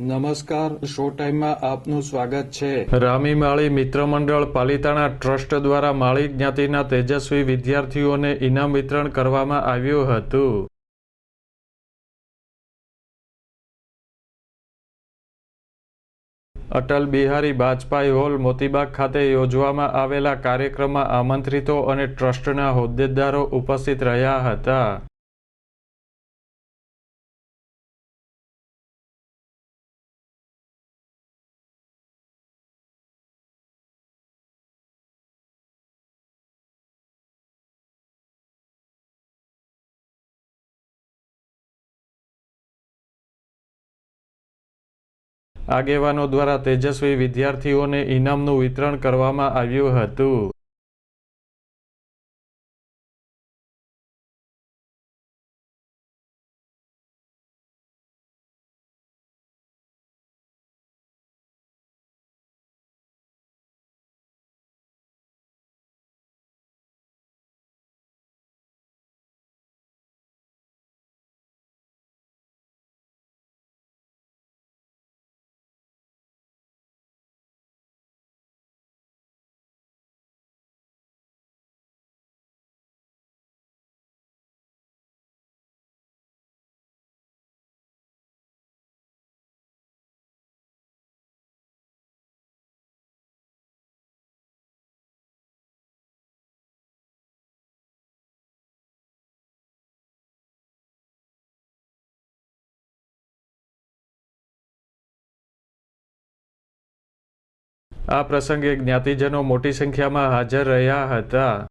નમસ્કાર, શો ટાઈમમાં આપનું સ્વાગત છે. રામી માળી મિત્ર મંડળ પાલિતાણા ટ્રસ્ટ દ્વારા માળી જ્ઞાતિના તેજસ્વી વિદ્યાર્થીઓને ઇનામ વિતરણ કરવામાં આવ્યું હતું. અટલ બિહારી વાજપાઈ હોલ મોતીબાગ ખાતે યોજવામાં આવેલા કાર્યક્રમમાં આમંત્રિતો અને ટ્રસ્ટના હોદ્દેદારો ઉપસ્થિત રહ્યા હતા. આગેવાનો દ્વારા તેજસ્વી વિદ્યાર્થીઓને ઇનામનું વિતરણ કરવામાં આવ્યું હતું. આ પ્રસંગે જ્ઞાતિજનો મોટી સંખ્યામાં હાજર રહ્યા હતા.